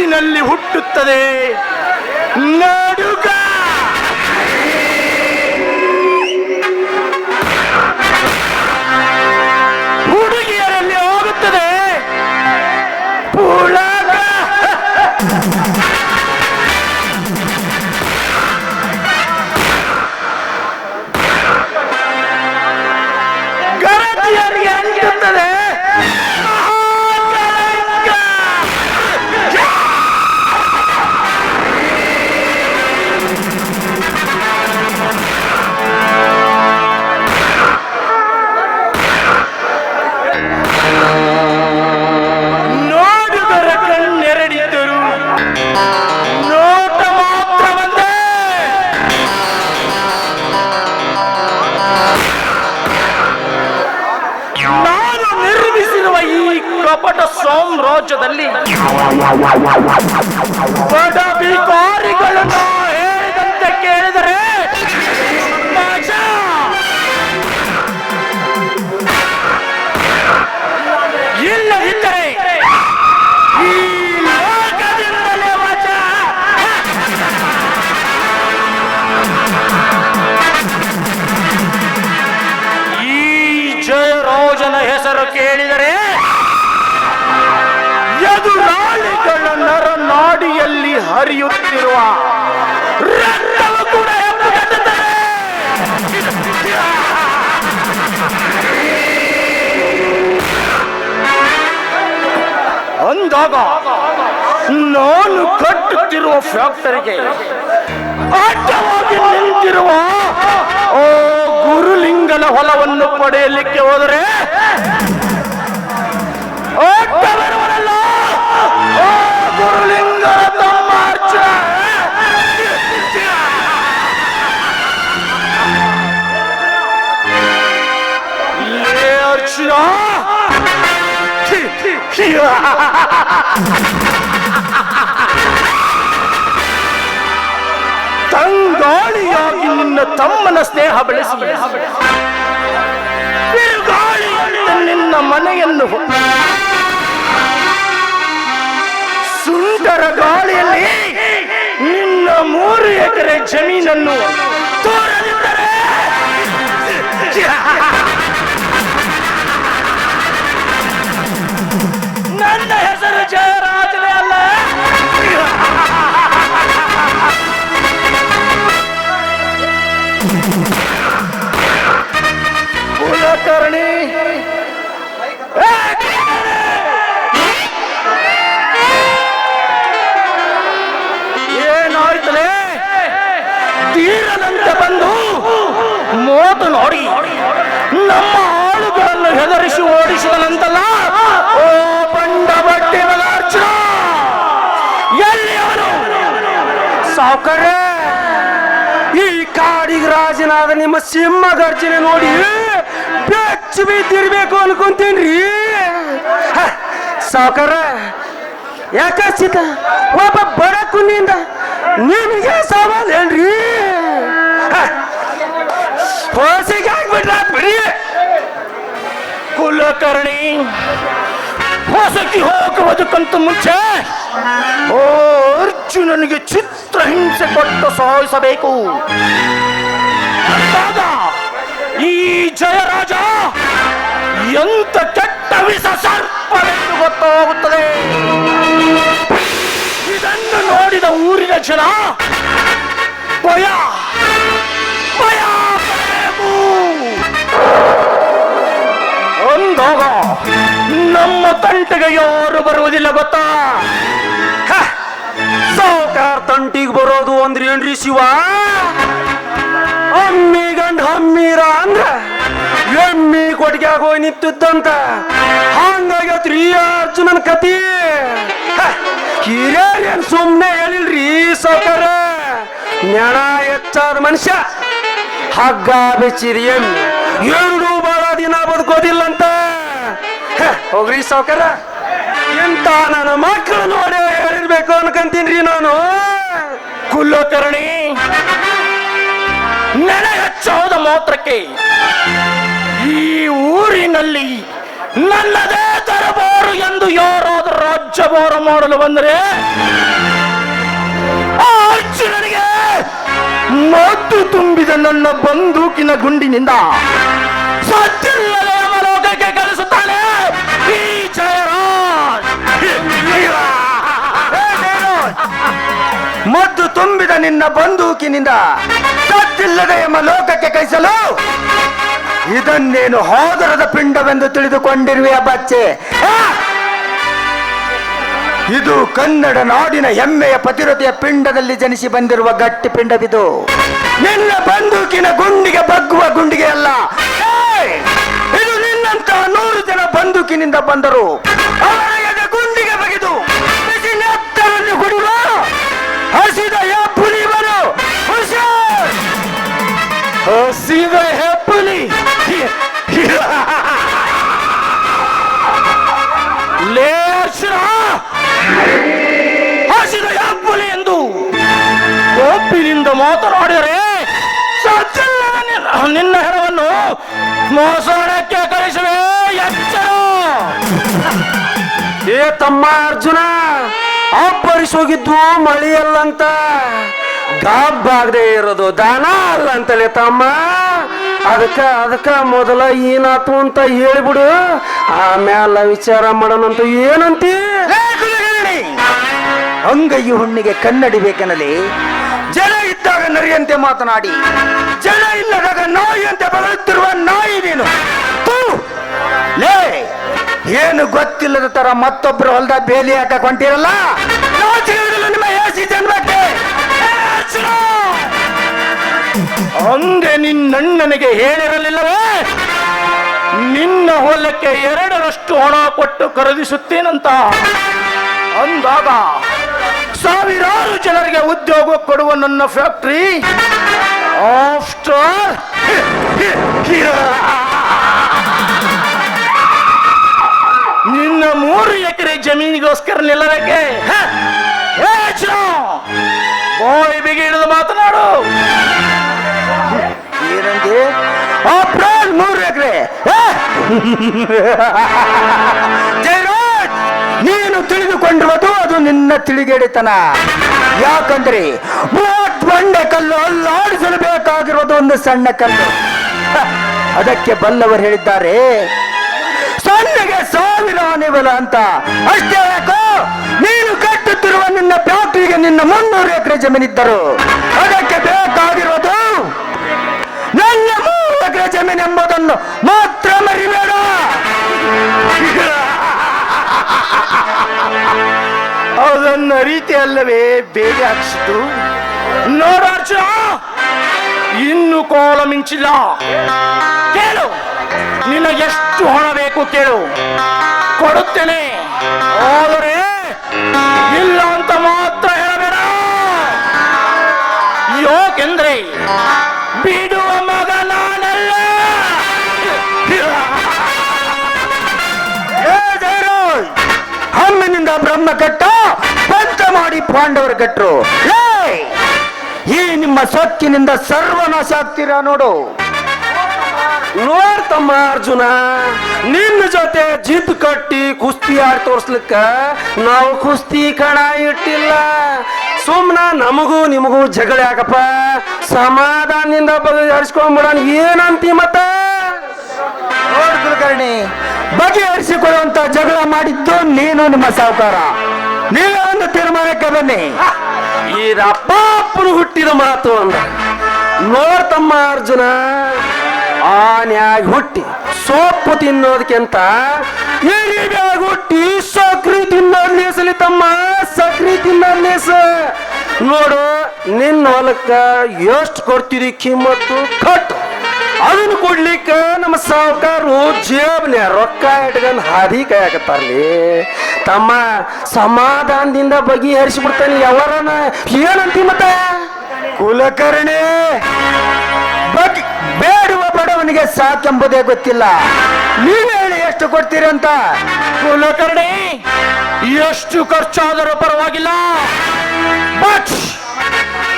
ಹಸುಗೂಸಿನಲ್ಲಿ ಹುಟ್ಟುತ್ತದೆ. ಕಪಟ ಸಾಮ್ರಾಜ್ಯದಲ್ಲಿ ಬಡ ಹೇಳಿದಂತೆ ಕೇಳಿದರೆ ಹರಿಯುತ್ತಿರುವ. ಅಂದಾಗ ನಾನು ಕಟ್ಟುತ್ತಿರುವ ಫ್ಯಾಕ್ಟರಿಗೆ ಅಡ್ಡವಾಗಿ ನಿಂತಿರುವ ಗುರುಲಿಂಗನ ಹೊಲವನ್ನು ಪಡೆಯಲಿಕ್ಕೆ ಹೋದರೆ ತಂಗಾಳಿಯಾಗಿ ನಿನ್ನ ತಮ್ಮನ ಸ್ನೇಹ ಬೆಳೆಸಿ ಬಿರುಗಾಳಿಯಂತೆ ನಿನ್ನ ಮನೆಯನ್ನು ಹೊ- ಗಾಳಿಯಲ್ಲಿ ನಿನ್ನ ಮೂರು ಎಕರೆ ಜಮೀನನ್ನು ತೋರದಿದ್ದರೆ. ಕಾಡಿಗೆ ರಾಜನಾದ ನಿಮ್ಮ ಸಿಂಹ ಗರ್ಜನೆ ನೋಡಿ ಬೆಚ್ಚು ಬಿದ್ದಿರ್ಬೇಕು ಅನ್ಕೊಂತೀನ್ರಿ. ಸಾವುಕಾರ ಯಾಕಚ್ಚಿತ ಒಬ್ಬ ಬಡ ಕುನ್ನಿಂದ ನಿಮಗೆ ಸವಾಲ್ ಹೇಳ್ರಿ ಹೋಸಿಗೆ ಬಿಡಿ. ಕುಲಕರ್ಣಿ, ಹೊಸಕಿ ಹೋಗುವುದಕ್ಕಂತ ಮುಂಚೆ ಓ ಅರ್ಜುನನಿಗೆ ಚಿತ್ರ ಹಿಂಸೆ ಕೊಟ್ಟು ಸಾಯಿಸಬೇಕು. ಈ ಜಯರಾಜ ಎಂತ ಕೆಟ್ಟ ವಿಷ ಸರ್ಪವೆಂದು ಗೊತ್ತಾಗುತ್ತದೆ. ಇದನ್ನು ನೋಡಿದ ಊರಿನ ಜನ, ಭಯ ಭಯ ಒಂದೋಗ, ನಮ್ಮ ತಂಟೆಗೆ ಯಾರು ಬರುವುದಿಲ್ಲ ಗೊತ್ತಾ? ಸಾವುಕಾರ ತಂಟಿಗೆ ಬರೋದು ಅಂದ್ರೆ ಏನ್ರಿ ಶಿವ? ಅಮ್ಮಿ ಗಂಡ ಹಮ್ಮೀರ ಅಂದ್ರ ಎಮ್ಮಿ ಕೊಟ್ಟಿಗೆ ಹೋಗಿ ನಿಂತಿದ್ದಂತ ಹಂಗಾಗತ್ರಿ ಅರ್ಜುನನ್ ಕತಿ ಹ, ಸುಮ್ಮನೆ ಹೇಳಿಲ್ರಿ ಸೌಕರ ನೆಣ ಹೆಚ್ಚಾದ ಮನುಷ್ಯ ಹಗ್ಗ ಬೆಚ್ಚಿರಿ ಎಮ್ಮಿ. ಎರಡು ಬಹಳ ದಿನ ಬದುಕೋದಿಲ್ಲಂತ. ಹೋಗ್ರಿ ಸೌಕರ ಎಂತ ನನ್ನ ಮಕ್ಕಳು ನೋಡಿ ಹೇಳಿರ್ಬೇಕು ಅನ್ಕಂತೀನ್ರಿ ನಾನು. ಕುಲಕರ್ಣಿ ನೆನೆ ಹಚ್ಚೋದ ಮಾತ್ರಕ್ಕೆ ಈ ಊರಿನಲ್ಲಿ ನನ್ನದೇ ತರಬಾರು ಎಂದು ಯಾರಾದರೂ ರಾಜ್ಯಭಾರ ಮಾಡಲು ಬಂದರೆ ಆ ಅರ್ಜುನನಿಗೆ ಮದ್ದು ತುಂಬಿದ ನನ್ನ ಬಂದೂಕಿನ ಗುಂಡಿನಿಂದ ಸತ್ತಿಲ್ಲದೆ ಜಯರಾಜ್. ಮದ್ದು ತುಂಬಿದ ನಿನ್ನ ಬಂದೂಕಿನಿಂದ ಸತ್ತಿಲ್ಲದೆ ಎಂಬ ಲೋಕಕ್ಕೆ ಕೈಸಲು ಇದನ್ನೇನು ಹೋದರದ ಪಿಂಡವೆಂದು ತಿಳಿದುಕೊಂಡಿರುವೆಯ ಬಚ್ಚೆ ಇದು ಕನ್ನಡ ನಾಡಿನ ಹೆಮ್ಮೆಯ ಪತಿರತೆಯ ಪಿಂಡದಲ್ಲಿ ಜನಿಸಿ ಬಂದಿರುವ ಗಟ್ಟಿ ಪಿಂಡವಿದು. ನಿನ್ನ ಬಂದೂಕಿನ ಗುಂಡಿಗೆ ಬಗ್ಗುವ ಗುಂಡಿಗೆ ಅಲ್ಲ! ಇದು ನಿನ್ನಂತಹ ನೂರು ಜನ ಬಂದೂಕಿನಿಂದ ಬಂದರು. ಗುಂಡಿಗೆ ಬಗೆದು ಹಸಿದ ಲೇ ಅರ್ಜುನ ಹಸಿದ ಹೆಪ್ಪಲಿ ಎಂದು ಒಪ್ಪಿನಿಂದ ಮಾತನಾಡಿದರೆ ನಿನ್ನ- ಹೆಣವನ್ನು ಮೋಸಣಕ್ಕೆ ಕಳಿಸುವೆ ಎಚ್ಚರ ಏ ತಮ್ಮ ಅರ್ಜುನ ಅಬ್ಬರಿಸೋಗಿದ್ದು ಮಳೆಯಲ್ಲಂತ ಗಾಬ್ಬಾಗದೆ ಇರೋದು, ದಾನ ಅಲ್ಲ ಅಂತಲೇ ತಮ್ಮ. ಅದಕ್ಕೆ, ಅದಕ್ಕ ಮೊದಲ ಏನಾತು ಅಂತ ಹೇಳಿಬಿಡು. ಆಮ್ಯಾಲ ವಿಚಾರ ಮಾಡೋಣಂತ ಏನಂತಿ? ಅಂಗೈಯು ಹುಣ್ಣಿಗೆ ಕನ್ನಡಿ ಬೇಕನಲ್ಲಿ ಜನ ಇದ್ದಾಗ ನರಿಯಂತೆ ಮಾತನಾಡಿ, ಜನ ಇಲ್ಲದಾಗ ನಾಯಿಯಂತೆ ಬರುತ್ತಿರುವ ನಾಯಿ ನೀನು! ಲೇ, ಏನು ಗೊತ್ತಿಲ್ಲದ ತರ ಮತ್ತೊಬ್ಬರ ಹೊಲ್ದಾಗ ಬೇಲಿ ಹಾಕಕ್ ಹೊಂಟಿರಲ್ಲ? ನಾಚಿಕೆ ಅಂದೆ ನಿನ್ನಣ್ಣನಿಗೆ ಹೇಳಿರಲಿಲ್ಲವೇ? ನಿನ್ನ ಹೊಲಕ್ಕೆ ಎರಡರಷ್ಟು ಹಣ ಕೊಟ್ಟು ಖರೀದಿಸುತ್ತೇನಂತ? ಅಂದಾಗ ಸಾವಿರಾರು ಜನರಿಗೆ ಉದ್ಯೋಗ ಕೊಡುವ ನನ್ನ ಫ್ಯಾಕ್ಟ್ರಿ? ಆಫ್ಟರ್ ನಿನ್ನ ಮೂರು ಎಕರೆ ಜಮೀನಿಗೋಸ್ಕರ ನಿಲ್ಲಬೇಕೆ? ಬಾಯಿ ಬಿಗಿ ಹಿಡಿದು ಮಾತನಾಡು. ಜಯರಾಜ್, ನೀನು ತಿಳಿದುಕೊಂಡಿರುವುದು ಅದು ನಿನ್ನ ತಿಳಿಗೇಡಿತನ. ಯಾಕಂದ್ರೆ ಮೂವತ್ ಬಂಡೆ ಕಲ್ಲು ಅಲ್ಲಾಡಿಸಲು ಬೇಕಾಗಿರೋದು ಒಂದು ಸಣ್ಣ ಕಲ್ಲು. ಅದಕ್ಕೆ ಬಲ್ಲವರು ಹೇಳಿದ್ದಾರೆ, ಸಣ್ಣಗೆ ಸಾವಿರ ಆನೆಬಲ ಅಂತ. ಅಷ್ಟೇ ಯಾಕೋ, ನೀನು ಕಟ್ಟುತ್ತಿರುವ ನಿನ್ನ ಫ್ಯಾಕ್ಟ್ರಿಗೆ ನಿನ್ನ ಮುನ್ನೂರು ಎಕರೆ ಜಮೀನಿದ್ದರು. ಅದಕ್ಕೆ ಮೂರು ಎಕರೆ ಜಮೀನು ಎಂಬುದನ್ನು ಮಾತ್ರ ಮರಿಬೇಡ. ಅದನ್ನ ರೀತಿ ಅಲ್ಲವೇ ಬೇರೆ ಹಾಕ್ಸಿತು ನೋಡು ಅರ್ಜುನ ಇನ್ನು ಕೋಲ ಮಿಂಚಿಲ್ಲ. ಕೇಳು ನಿನ್ನ ಎಷ್ಟು ಹಣ ಬೇಕು ಕೇಳು. ಕೊಡುತ್ತೇನೆ. ಆದರೆ ಇಲ್ಲ ಅಂತ ಮಾತ್ರ ಹೇಳಬೇಡ. ಯಾಕೆಂದ್ರೆ ಬಿಡುವ ಬ್ರಹ್ಮ ಕಟ್ಟ ಪಂಚ ಮಾಡಿ ಪಾಂಡವರು ಕಟ್ಟರು! ಈ ನಿಮ್ಮ ಸೊಕ್ಕಿನಿಂದ ಸರ್ವನಾಶ ಆಗ್ತೀರಾ ನೋಡು. ನೋಡ್ತಮ್ಮ ಅರ್ಜುನ, ನಿನ್ನ ಜೊತೆ ಜಿದ್ ಕಟ್ಟಿ ಕುಸ್ತಿ ಆಡಿ ತೋರ್ಸ್ಲಿಕ್ಕ ನಾವು ಕುಸ್ತಿ ಕಣ ಇಟ್ಟಿಲ್ಲ. ಸುಮ್ನ ನಮಗೂ ನಿಮಗೂ ಜಗಳ ಯಾಕಪ್ಪ ಸಮಾಧಾನದಿಂದ ಬಗೆಹರಿಸ್ಕೊಂಡ್ಬಿಡೋಣ ಏನಂತಿ ಮತ್ತ? ನೋಡ್ ಕುಲಕರ್ಣಿ ಬಗೆಹರಿಸಿಕೊಳ್ಳುವಂತ ಜಗಳ ಮಾಡಿದ್ದು ನೀನು ನಿಮ್ಮ ಸಾಹುಕಾರ ನೀವೇ ಒಂದು ತೀರ್ಮಾನಕ್ಕೆ ಬನ್ನಿ. ಈ ಹುಟ್ಟಿದ ಮಾತು ಅಂದ. ನೋಡ್ತಮ್ಮ ಅರ್ಜುನ ಆನೆಯಾಗಿ ಹುಟ್ಟಿ. ಸೊಪ್ಪು ತಿನ್ನೋದಕ್ಕಿಂತ ಎರಿಬ್ಯಾಗ ಹುಟ್ಟಿ, ಸಕ್ರಿ ತಿನ್ನೋದ್ ನೇಸಲಿ ತಮ್ಮ, ಸಕ್ರಿ ತಿನ್ನೋದ್ ನೇಸ ನೋಡು, ನಿನ್ನ ಹೊಲಕ್ಕ ಎಷ್ಟು ಕೊಡ್ತೀರಿ ಕಿಮ್ಮತ್ತು? ಕಟ್ಟು. ಅದನ್ನು ಕೊಡ್ಲಿಕ್ಕ ನಮ್ಮ ಸಾವುಕಾರರು ಜೇಬ್ನೆ ರೊಕ್ಕ ಇಟ್ಕೊಂಡು ಹಾದಿ ಕಾಯಕತ್ತಾರ್ಲಿ ತಮ್ಮ ಸಮಾಧಾನದಿಂದ ಬಗೆಹರಿಸಿಬಿಡ್ತಾನೆ ಯಾವಾರನ ಏನಂತಿ ಮತ್ತ? ಕುಲಕರ್ಣಿ. ಬೇಡುವ ಬಡವನಿಗೆ ಸಾಕೆಂಬುದೇ ಗೊತ್ತಿಲ್ಲ. ನೀವು ಹೇಳಿ ಎಷ್ಟು ಕೊಡ್ತೀರಿ ಅಂತ? ಕುಲಕರ್ಣಿ, ಎಷ್ಟು ಖರ್ಚಾದರೂ ಪರವಾಗಿಲ್ಲ. ಬಟ್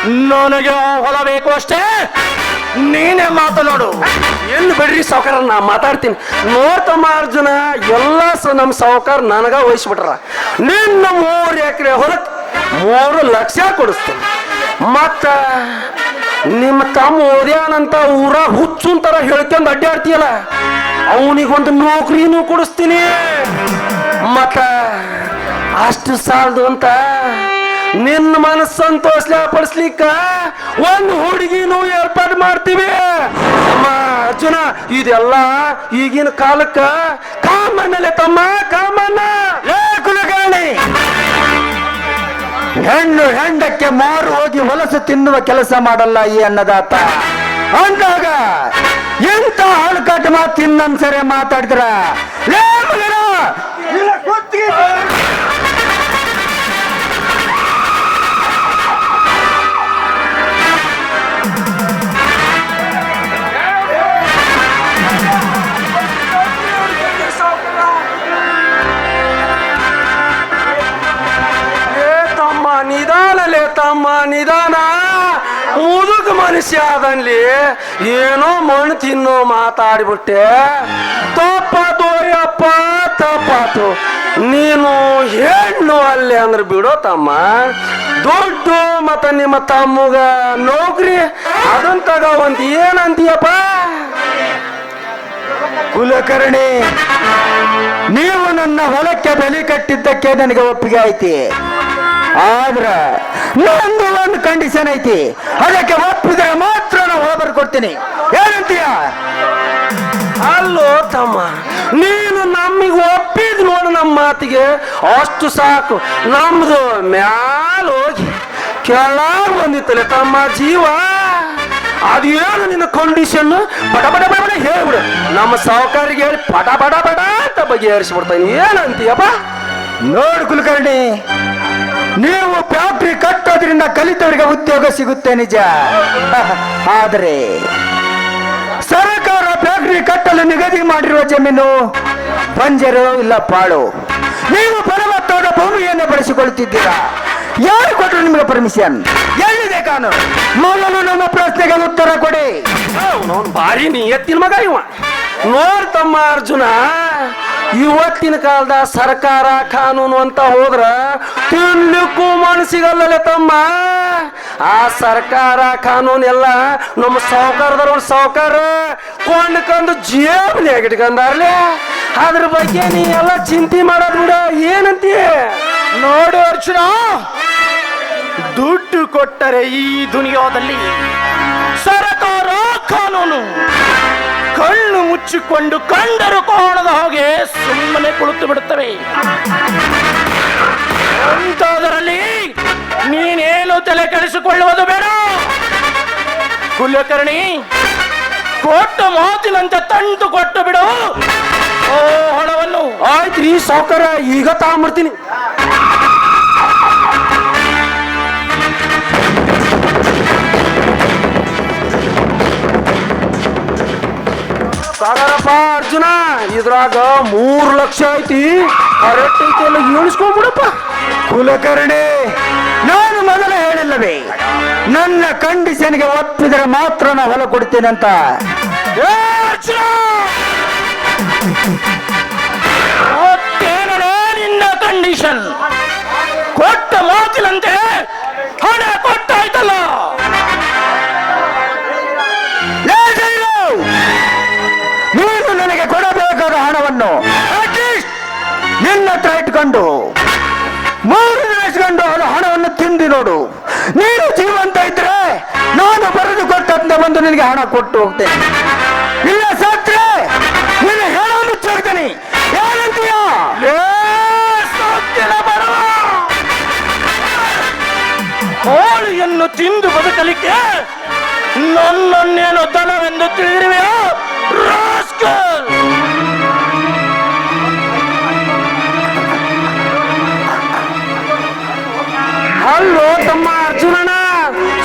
ನನಗೆ ಹೊಲ ಬೇಕು ಅಷ್ಟೇ. ನೀನೇ ಮಾತನಾಡು. ಎಲ್ಲಿ ಬಿಡ್ರಿ ಸಾವುಕಾರ? ನಾ ಮಾತಾಡ್ತೀನಿ. ನೋಡ್ತಮ್ಮ ಅರ್ಜುನ, ಎಲ್ಲ ಸ ನಮ್ಮ ಸಾವುಕಾರ ನನಗ ವಹಿಸ್ಬಿಟ್ರ. ನಿನ್ನ ಮೂರು ಎಕರೆ ಹೊರತು ಮೂರು ಲಕ್ಷ ಕೊಡಿಸ್ತೀನಿ. ಮತ್ತ ನಿಮ್ಮ ತಮ್ಮ ಓದ್ಯಾನಂತ ಊರ ಹುಚ್ಚುಂತರ ಹೇಳ್ಕೊಂಡು ಅಡ್ಡಾಡ್ತೀಯಲ್ಲ, ಅವನಿಗೊಂದು ನೌಕರಿನೂ ಕೊಡಿಸ್ತೀನಿ. ಮತ್ತ ಅಷ್ಟು ಸಾಲದು ಅಂತ ನಿನ್ನ ಮನಸ್ಸು ಸಂತೋಷ ಪಡಿಸ್ಲಿಕ್ಕ ಒಂದು ಹುಡುಗಿನೂ ಏರ್ಪಾಡು ಮಾಡ್ತೀವಿ. ಅಮ್ಮ ಅರ್ಜುನ ಇದೆಲ್ಲ ಈಗಿನ ಕಾಲಕ್ಕ ಕಾಮಣ್ಣಲೆ ತಮ್ಮ ಕಾಮಣ್ಣ. ಏ ಕುಲಕರ್ಣಿ! ಹೆಣ್ಣು ಹೆಂಡಕ್ಕೆ ಮಾರು ಹೋಗಿ ಹೊಲಸು ತಿನ್ನುವ ಕೆಲಸ ಮಾಡಲ್ಲ ಈ ಅನ್ನದಾತ. ಅಂದಾಗ ಎಂತ ಹಾಳುಕಾಟ ಮಾತು ತಿನ್ನನ್ಸರೆ ಮಾತಾಡಿದ್ರ ತಮ್ಮ ನಿಧಾನ. ಮುದುಕ ಮನುಷ್ಯ ಆದಲ್ಲಿ ಏನೋ ಮಣ್ಣು ತಿನ್ನೋ ಮಾತಾಡ್ಬಿಟ್ಟೆ. ತಪ್ಪಾತು ಅಯ್ಯಪ್ಪ ತಪ್ಪಾತು ನೀನು ಹೆಣ್ಣು ಅಲ್ಲಿ ಅಂದ್ರೆ ಬಿಡೋ ತಮ್ಮ. ದುಡ್ಡು ಮತ್ತ ನಿಮ್ಮ ತಮ್ಮಗ ನೌಕರಿ. ಅದನ್ನ ತಗೋವಂತ ಏನಂತೀಯಪ್ಪ? ಕುಲಕರ್ಣಿ, ನೀವು ನನ್ನ ಹೊಲಕ್ಕೆ ಬೆಲೆ ಕಟ್ಟಿದ್ದಕ್ಕೆ ನನಗೆ ಒಪ್ಪಿಗೆ ಐತಿ ಆದ್ರ ನಂದು ಒಂದು ಕಂಡೀಷನ್ ಐತಿ. ಅದಕ್ಕೆ ಒಪ್ಪಿದ್ರೆ ಮಾತ್ರ ನಾವು ಹೋಗಿ ಕೊಡ್ತೀನಿ. ಏನಂತೀಯ? ಅಲ್ಲೋ ತಮ್ಮ ನೀನು ನಮಗೆ ಒಪ್ಪಿದ್ ನೋಡು ನಮ್ಮ ಮಾತಿಗೆ. ಅಷ್ಟು ಸಾಕು. ನಮ್ದು ಮ್ಯಾಲ ಹೋಗಿ ಕೆಳಗ್ ಬಂದಿತ್ತಲೆ ತಮ್ಮ ಜೀವ. ಏನು ನಿನ್ನ ಕಂಡೀಷನ್ ಬಡ ಬಡ ಬಡ ಬಡ ಹೇಳ್ಬಿಡು. ನಮ್ಮ ಸಾವುಕಾರಿಗೆ ಹೇಳಿ ಪಟ ಬಡ ಬಡ ಅಂತ ಬಗೆಹರಿಸ್ಬಿಡ್ತಾನೆ. ಏನಂತೀಯಪ್ಪ? ನೋಡು ಕುಲಕರ್ಣಿ ನೀವು ಫ್ಯಾಕ್ಟ್ರಿ ಕಟ್ಟೋದ್ರಿಂದ ಕಲಿತವರಿಗೆ ಉದ್ಯೋಗ ಸಿಗುತ್ತೆ ನಿಜ. ಆದರೆ ಸರ್ಕಾರ ಫ್ಯಾಕ್ಟ್ರಿ ಕಟ್ಟಲು ನಿಗದಿ ಮಾಡಿರುವ ಜಮೀನು ಬಂಜರು ಇಲ್ಲ ಪಾಳು. ನೀವು ಫಲವತ್ತಾದ ಭೂಮಿಯನ್ನು ಬಳಸಿಕೊಳ್ಳುತ್ತಿದ್ದೀರಾ? ಯಾರು ಕೊಟ್ಟರು ನಿಮಗೆ ಪರ್ಮಿಷನ್ ಎಲ್ಲಿದೆ ಕಾನು ಮೊದಲು ನಮ್ಮ ಪ್ರಶ್ನೆಗೆ ಉತ್ತರ ಕೊಡಿ. ಭಾರಿ ನೀ ಎತ್ತಿನ ಮಗ ಇವ. ನೋಡ್ತಮ್ಮ ಅರ್ಜುನ. ಇವತ್ತಿನ ಕಾಲದ ಸರ್ಕಾರ ಕಾನೂನು ಅಂತ ಹೋದ್ರ ತಿನ್ಲಿಕ್ಕೂ ಮನಸ್ಸಿಗಲ್ಲಲೆ ತಮ್ಮ. ಆ ಸರ್ಕಾರ ಕಾನೂನು ಎಲ್ಲ ನಮ್ಮ ಸಾವುಕಾರದವ್ರ ಸಾವುಕಾರ. ಕೊಂಡ್ಕೊಂಡು ಜೇಬ್ನಾಗ ಅದ್ರ ಬಗ್ಗೆ ನೀ ಎಲ್ಲ ಚಿಂತೆ ಮಾಡೋದ್ ಬಿಡ. ಏನಂತೀಯ ನೋಡು ಅರ್ಜುನ, ದುಡ್ಡು ಕೊಟ್ಟರೆ ಈ ದುನಿಯಾದಲ್ಲಿ ಸರ್ಕಾರ ಕಾನೂನು. ಕಣ್ಣು ಮುಚ್ಚಿಕೊಂಡು ಕಂಡರು ಕೋಣದ ಹಾಗೆ ಸುಮ್ಮನೆ ಕುಳಿತು ಬಿಡುತ್ತವೆ. ಅಂತದರಲ್ಲಿ ನೀನೇನು ತಲೆ ಕೆಡಿಸಿಕೊಳ್ಳುವುದು ಬೇಡ. ಕುಲಕರ್ಣಿ, ಕೊಟ್ಟ ಮಾತಿನಂತೆ ತಂಟು ಕೊಟ್ಟು ಬಿಡು. ಓ ಹಣವನ್ನು. ಆಯ್ತ್ರಿ ಸಾವುಕಾರ, ಈಗ ತಗೊಂಬರ್ತೀನಿ. ಸಾಗರಪ್ಪ ಅರ್ಜುನ, ಇದ್ರಾಗ ಮೂರು ಲಕ್ಷ ಐತಿ. ಕರೆಕ್ಟ್ ಐತಿ ಕುಲಕರ್ಣಿ, ನಾನು ಮೊದಲೇ ಹೇಳಿಲ್ಲವೇ, ನನ್ನ ಕಂಡೀಷನ್ಗೆ ಒಪ್ಪಿದ್ರೆ ಮಾತ್ರ ನಾ ಹೊಲ ಕೊಡ್ತೇನಂತ! ನಿನ್ನ ಕಂಡೀಷನ್? ಕೊಟ್ಟ ಮಾತಿನಂತೆ ಹಣ ಕೊಟ್ಟಾಯ್ತಲ್ಲ? ಹಣವನ್ನು ನಿನ್ನ ಹತ್ರ ಇಟ್ಕೊಂಡು ಮೂರು ದಿನ ಇಸ್ಕೊಂಡು ಅದು ಹಣವನ್ನು ತಿಂದು ನೋಡು. ನೀನು ಜೀವಂತ ಇದ್ರೆ ನಾನು ಬರೆದು ಕೊಟ್ಟಂತ ಬಂದು ನಿನಗೆ ಹಣ ಕೊಟ್ಟು ಹೋಗ್ತೇನೆ. ಇಲ್ಲ ಸತ್ರೆ ನಿನ್ನ ಹೆಣ ಮುಚ್ಚಾಗ್ತೇನೆ ಏನಂತೀಯ ಕೋಳಿಯನ್ನು ತಿಂದು ಬದುಕಲಿಕ್ಕೆ ನನ್ನನ್ನೇನು ದನವೆಂದು ತಿಳಿದಿರುವೆಯೋ? ರಾಸ್ಕಲ್! ಅಲ್ಲೋ ತಮ್ಮ ಅರ್ಜುನನ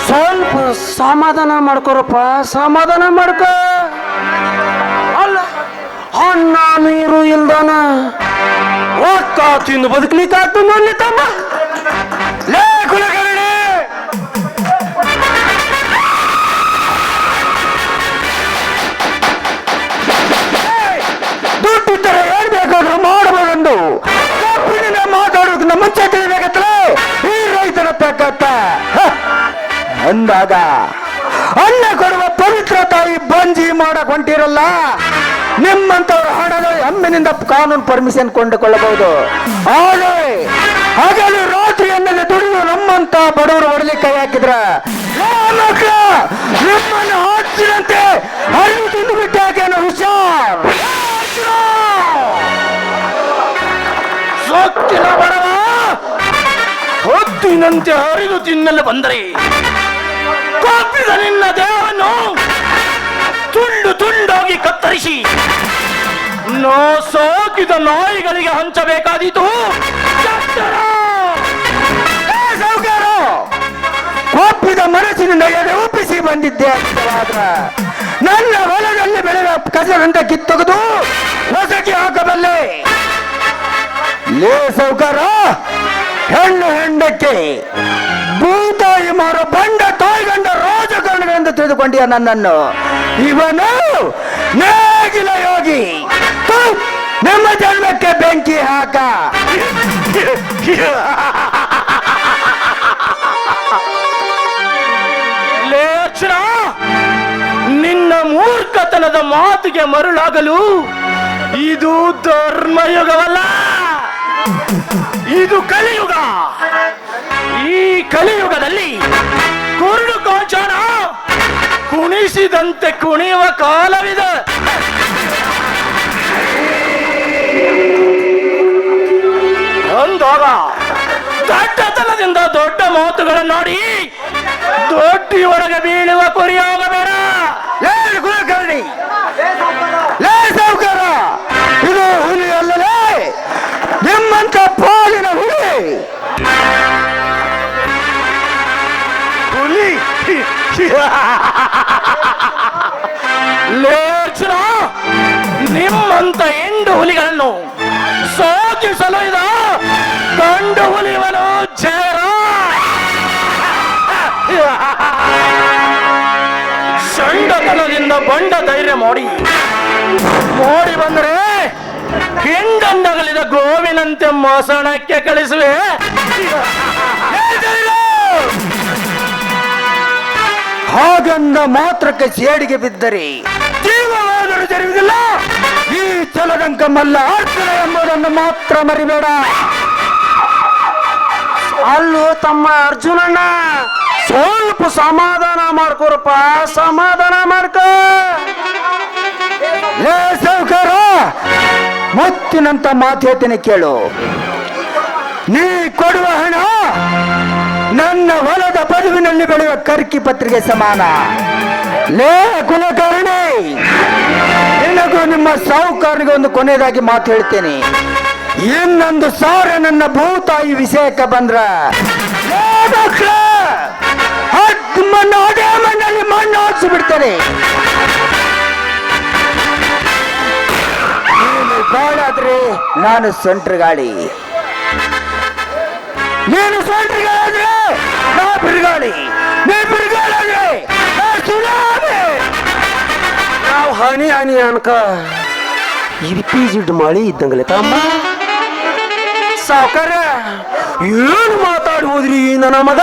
ಸ್ವಲ್ಪ ಸಮಾಧಾನ ಮಾಡ್ಕೋರಪ್ಪ, ಸಮಾಧಾನ ಮಾಡ್ಕ. ಅಲ್ಲ ಅನ್ನ ನೀರು ಇಲ್ದನ ರೊಕ್ಕ ತಿಂದು ಬದುಕಲಿಕ್ಕೆ ಆಗ್ತದೆ ನೋಡಿ ತಮ್ಮ ಅಂದಾಗ ಅನ್ನ ಕೊಡುವ ಪವಿತ್ರ ತಾಯಿ ಬಂಜಿ ಮಾಡಕ್ ಹೊಂಟಿರಲ್ಲ ನಿಮ್ಮಂತವ್ರ ಹಾಡಲು ಎಮ್ಮಿನಿಂದ ಕಾನೂನು ಪರ್ಮಿಷನ್ ಕೊಂಡುಕೊಳ್ಳಬಹುದು. ಹಾಗೆ ರಾತ್ರಿ ಅನ್ನದ ದುಡಿದು ನಮ್ಮಂತ ಬಡವರು ಹೊಡಲಿಕ್ಕೆ ಕೈ ಹಾಕಿದ್ರ ನಿಮ್ಮನ್ನು ಹಾಕ್ಸಿದಂತೆ ಹರಿವು ತಿಂದು ಬಿಟ್ಟು ಯಾಕೇನು ಹುಷಾರ್ ಸೊಕ್ಕಿನ ಬಡವ ಹೊತ್ತಿನಂತೆ ಹರಿದು ತಿನ್ನಲು ಬಂದರೆ ಕೊಪ್ಪಿದ ನಿನ್ನ ದೇಹವನ್ನು ತುಂಡು ತುಂಡೋಗಿ ಕತ್ತರಿಸಿ. ನೋ ಸೋಕಿದ ನಾಯಿಗಳಿಗೆ ಹಂಚಬೇಕಾದೀತು. ಒಪ್ಪಿದ ಮನಸ್ಸಿನಿಂದ ಒಪ್ಪಿಸಿ ಬಂದಿದ್ದೆ ನನ್ನ ಹೊಲದಲ್ಲಿ ಬೆಳೆದ ಕಸದಂತೆ ಕಿತ್ತೊಗೆದು ಹೊಸಕಿ ಹಾಕಬಲ್ಲೆ. ಲೇ ಸೌಕಾರ ಹೆಣ್ಣು ಹೆಂಡಕ್ಕೆ ಭೂತಾಯಿ ಮಾರು ಬಂಡ ತಾಯಿಗಂಡ ರಾಜಕಾರಣಿಗಳೆಂದು ತಿಳಿದುಕೊಂಡಿಯ ನನ್ನನ್ನು. ಇವನು ನೇಗಿಲ ಯೋಗಿ ನಮ್ಮ ಜನ್ಮಕ್ಕೆ ಬೆಂಕಿ ಹಾಕ. ಲೇಕ್ಷಣ ನಿನ್ನ ಮೂರ್ಖತನದ ಮಾತಿಗೆ ಮರುಳಾಗಲು ಇದು ಧರ್ಮಯುಗವಲ್ಲ. ಇದು ಕಲಿಯುಗ. ಈ ಕಲಿಯುಗದಲ್ಲಿ ಕುರುಡು ಕೋಚಾಣ ಕುಣಿಸಿದಂತೆ ಕುಣಿಯುವ ಕಾಲವಿದೆ. ಅಂದಾಗ ದೊಡ್ಡತನದಿಂದ ದೊಡ್ಡ ಮಾತುಗಳನ್ನಾಡಿ ಒಳಗೆ ಬೀಳುವ ಕುರಿಯಾಗಬೇಡ. ಲೇ ಕುಲಕರ್ಣಿ ನಿಮ್ಮಂತ ಪಾಲಿನ ಹುಲಿ. ಹುಲಿ. ಲೋಚನ ನಿಮ್ಮಂತ ಎಂಡು ಹುಲಿಗಳನ್ನು ಸೋಕಿಸಲು ಇದ ಗಂಡು ಹುಲಿವನು ಜೇರ ಸಂಡತನದಿಂದ ಬಂಡ ಧೈರ್ಯ ಮಾಡಿ ಮಾಡಿ ಬಂದರೆ ಹಿಂಡಂಡಗಲಿದ ಗೋವಿನಂತೆ ಮೋಸಣಕ್ಕೆ ಕಳಿಸುವೆ. ಹಾಗಂದ ಮಾತ್ರಕ್ಕೆ ಸೇಡಿಗೆ ಬಿದ್ದರೆ ಜೀವವಾದರೂ ಜರುವುದಿಲ್ಲ ಈ ಚಲದಂಕ ಮಲ್ಲ ಅರ್ಜುನ ಎಂಬುದನ್ನು ಮಾತ್ರ ಮರಿಬೇಡ. ಅಲ್ಲೂ ತಮ್ಮ ಅರ್ಜುನಣ್ಣ, ಸ್ವಲ್ಪ ಸಮಾಧಾನ ಮಾಡ್ಕೊರಪ್ಪ, ಸಮಾಧಾನ ಮಾಡ್ಕೋ. ಲೇ ಸಾವುಕಾರ ಮುತ್ತಿನಂತ ಮಾತು ಹೇಳ್ತೇನೆ ಕೇಳು. ನೀ ಕೊಡುವ ಹಣ ನನ್ನ ಹೊಲದ ಬದುವಿನಲ್ಲಿ ಬೆಳೆಯುವ ಕರ್ಕಿ ಪತ್ರಿಕೆ ಸಮಾನ. ಲೇ ಕುಲಕರ್ಣಿ, ನಿನಗೂ ನಿಮ್ಮ ಸಾಹುಕಾರನಿಗೆ ಒಂದು ಕೊನೆಯದಾಗಿ ಮಾತು ಹೇಳ್ತೇನೆ. ಇನ್ನೊಂದು ಸಾವಿರ ನನ್ನ ಭೂತಾಯಿ ವಿಷಯಕ್ಕೆ ಬಂದ್ರ. ಮಣ್ಣು ಮಣ್ಣಲ್ಲಿ ಮಣ್ಣು ಹಾಕ್ಸಿ ಬಿಡ್ತೇನೆ ಬಾಳಾದ್ರೆ ನಾನು ಸೊಂಟ್ರ ಗಾಳಿ ನೀನು ಸೊಂಟ್ರ ಗಾಳಿ ನಾ ಬಿರುಗಾಳಿ. ನೀ ಬಿರುಗಾಳಿ ನಾ ಸುನಾಮಿ. ನಾವು ಹನಿ ಹನಿ ಅನ್ಕ. ಇರಿಪಿ ಜಿಡ್ ಮಾಡಿ ಇದ್ದಂಗಲೆ ತಮ್ಮ ಸಾವುಕಾರ ಏನು ಮಾತಾಡ್ಬೋದ್ರಿ ಈ ನನ್ನ ಮಗ?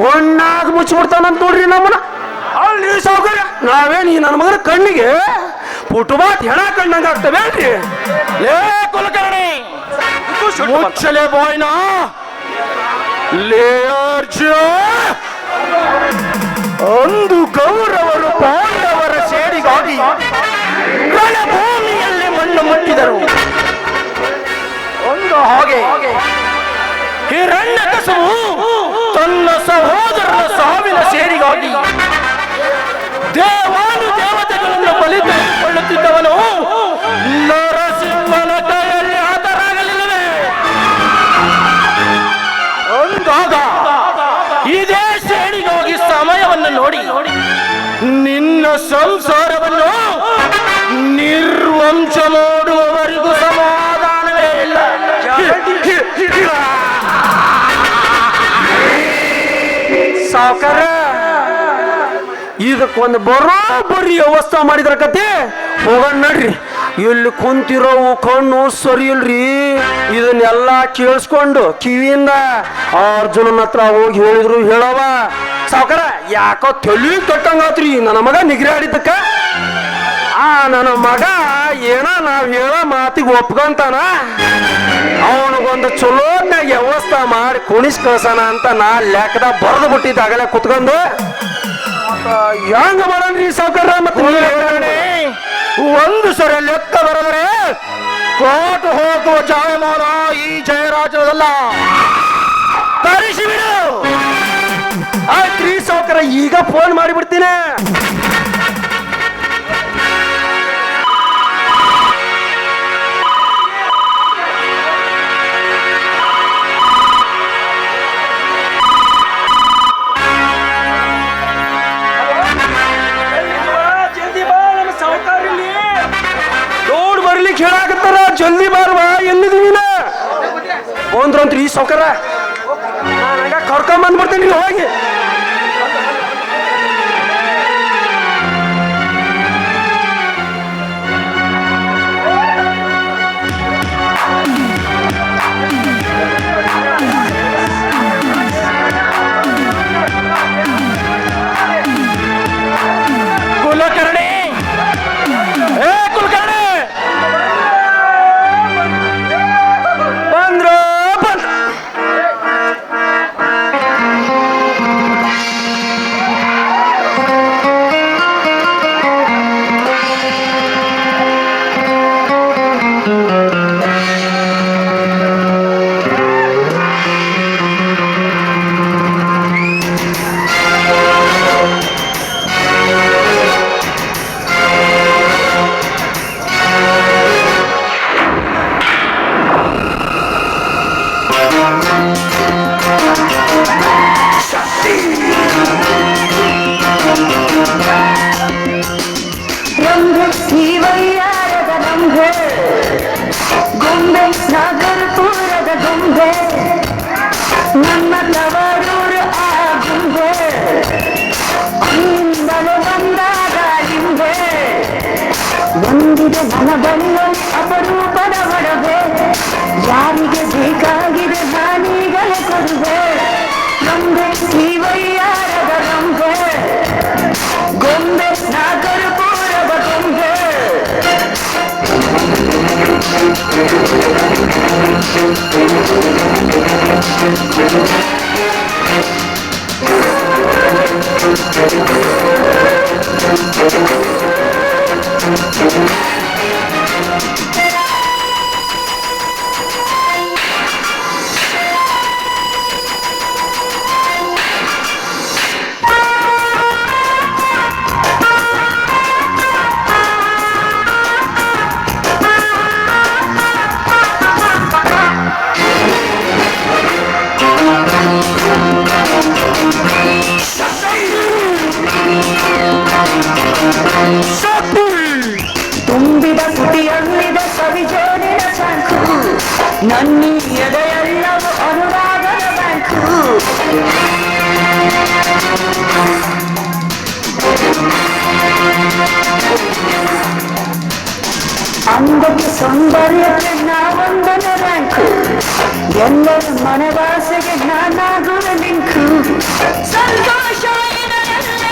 ಮಣ್ಣಾಗ ಮುಚ್ಚಿಬಿಡ್ತಾನಂತ ನೋಡ್ರಿ ನಮ್ಮನ ಅಲ್ಲಿ ಸಾವುಕಾರ ನಾವೇನು ಈ ನನ್ನ ಮಗನ ಕಣ್ಣಿಗೆ ಪುಟುಬಾತ್ ಹೆಣ ಕಣ್ಣಂಗ ಆಗ್ತವೇನ್ರಿ ಲೇ ಕುಲಕರ್ಣಿ! ಮುಚ್ಚಲೆ ಬಾಯ್ನ! ಲೇ ಅರ್ಜುನ! ಅಂದು ಕೌರವರು ಪಾಂಡವರ ಸೇಡಿಗಾಗಿ ರಣಭೂಮಿಯಲ್ಲಿ ಮಣ್ಣು ಮುಟ್ಟಿದರು. ಒಂದು ಹಾಗೆ ಹಿರಣ್ಯ ಕಸವು ತನ್ನ ಸಹೋದರನ ಸಾವಿನ ಸೇರಿಗಾಗಿ ದೇವಾನು ದೇವತೆಗಳನ್ನು ಬಲಿ ಕೊಂಚ ನೋಡುವವರಿಗೂ ಇಲ್ಲ. ಇದಕ್ಕೊಂದು ಬರೋಬ್ಬರಿ ವ್ಯವಸ್ಥೆ ಮಾಡಿದ್ರ ಕತೆ. ಹೋಗೋಣ ನಡ್ರಿ. ಇಲ್ಲಿ ಕುಂತಿರೋ ಕಣ್ಣು ಸರಿ ಸರಿಯಲ್ರಿ ಇದನ್ನೆಲ್ಲ ಕೇಳಿಸ್ಕೊಂಡು ಕಿವಿಯಿಂದ ಅರ್ಜುನನ ಹತ್ರ ಹೋಗಿ ಹೇಳಿದ್ರು ಹೇಳವ. ಸಾವುಕಾರ ಯಾಕೋ ತೆಲಿ ತೊಟ್ಟಂಗಾತ್ರಿ ನನ್ನ ಮಗ ನಿಗ್ರಾಡಿದ್ದಕ್ಕ. ಆ ನನ್ನ ಮಗ ಏನ ನಾವ್ ಹೇಳೋ ಮಾತಿಗೆ ಒಪ್ಕೊಂತಾನ? ಅವನಿಗೊಂದು ಚಲೋತ್ನಾಗ ವ್ಯವಸ್ಥೆ ಮಾಡಿ ಕುಣಿಸ್ ಕಳ್ಸೋಣ ಅಂತ ನಾ ಲೆಕ್ಕದ ಬರೆದು ಬಿಟ್ಟಿದ್ದಾಗಲೇ ಕುತ್ಕೊಂಡು ಹೆಂಗ ಮಾಡನ್ರಿ ಸಾವುಕಾರ ಮತ್ತೆ. ಒಂದು ಸರಿ ಲೆಕ್ಕ ಬರದ್ರೆ ಕೋಟು ಹೋಗುವ ಜಾಯಮಾನ ಈ ಜಯರಾಜದಲ್ಲ ತರಿಸಿ ಬಿಡು. ಆಯ್ತ್ರಿ ಸಾವುಕಾರ ಈಗ ಫೋನ್ ಮಾಡಿಬಿಡ್ತೀನಿ. ಬರ್ಲಿಕ್ಕೆ ಹೇಳಾಕತ್ತಾರ ಜಲ್ದಿ ಬಾರ್ವಾ ಎಲ್ಲಿದೀವಿ ನಾ ಬಂದ್ರಂತ್ರಿ ಸೌಕರ ನಾನಂಗ ಕರ್ಕೊಂಡ್ ಬಂದ್ಬಿಡ್ತೇನೆ ಹೋಗಿ. ನಾಗರಪುರದ ಗೊಂಬೆ. ನಮ್ಮ ತವರೂರು ಆ ಗುಂಬೆ. ಬಂದಾಗ ಲಿಂಬೆ. ಬಂದಿದೆ ನನ್ನ ಬಳಿಯಲ್ಲಿ ತುಂಬಿದ ಎಲ್ಲರ ಮನವಾಸೆಗೆ ನಾನಾಗುವ ಲಿಂಕು ಸಂತೋಷ ಇದರಲ್ಲೇ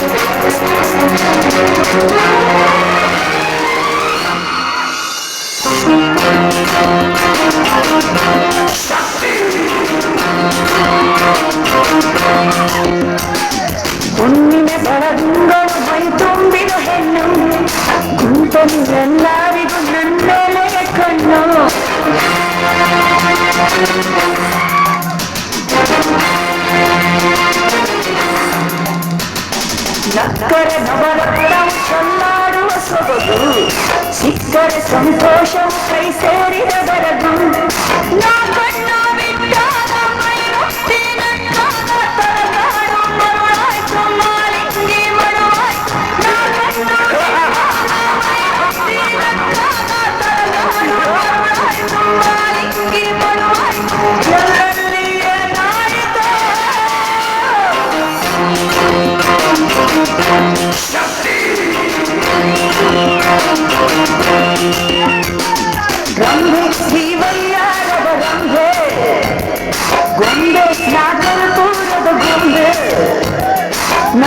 ಎಲ್ಲರೂ ನಾ ಬಲ್ಲೆ, ಏನೇನೋ ಕೊಡಬಲ್ಲೆ. ಸಂತೋಷ ಇದರಲ್ಲೇ ಸ್ವರ್ಗ ಕಣ್ಣೆದುರಲ್ಲೇ ಎಲ್ಲರೂ ನಾ ಬಲ್ಲೆ, ಏನೇನೋ ಕೊಡಬಲ್ಲೆ. ಕೊಟ್ಟಾಗ ಕೋಲಾಹಲ ಶಕ್ತಿ ರಂಭೆ ಶಿವಯ್ಯಾರದ ರಂಭೆ ಗೊಂಬೆ ನಾಗರಪುರದ ಗೊಂಬೆ ಹುಣ್ಣಿಮೆ ಬೆಳದಿಂಗಳು ಮೈ ತುಂಬಿದ ಹೆಣ್ಣು ಗುಂಪನು ಎಲ್ಲರಿಗೂ ನನ್ನೆಲೆಯ ಕಣ್ಣು ನಕ್ಕರೆ ನವರತ್ನವು ಕಲ್ಲಾಡುವ ಸೊಬಗು ಸಿಕ್ಕರೆ ಸಂತೋಷವು ಕೈ ಸೇರಿದ ಬೆರಗು ನಾ ಕಣ್ಣ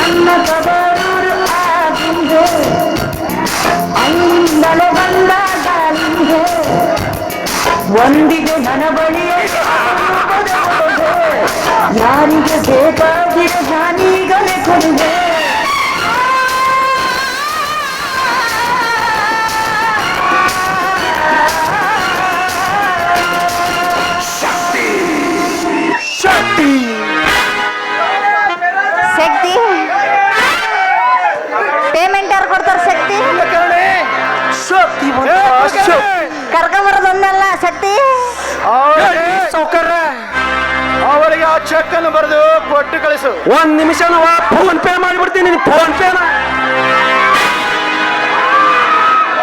ನನ್ನ ಕಬರೂರು ಆ ಗೊಂಬೆ ಅಲ್ಲಿಂದಲೇ ಬಂದ ಗಾಳಿಂದೆ ಒಂದಿಗೆ ನನ್ನ ಬಳಿಯ ಯಾರಿಗೆ ಬೇಕಾಗಿರೋ ನಾನೀಗಲೇ ಕೊಡುವೆ. ಏ, ಬಂತ ಕುಲಕರ್ಣಿ! ಕರ್ಕೊಂಬರೋದು ಒಂದಲ್ಲ ಶಕ್ತಿ ಸೌಕರ್ಯ. ಅವರಿಗೆ ಆ ಚೆಕ್ ಅನ್ನು ಬರೆದು ಕೊಟ್ಟು ಕಳಿಸು. ಒಂದ್ ನಿಮಿಷ ಫೋನ್ ಪೇ ಮಾಡಿಬಿಡ್ತೀನಿ ಫೋನ್ ಪೇನ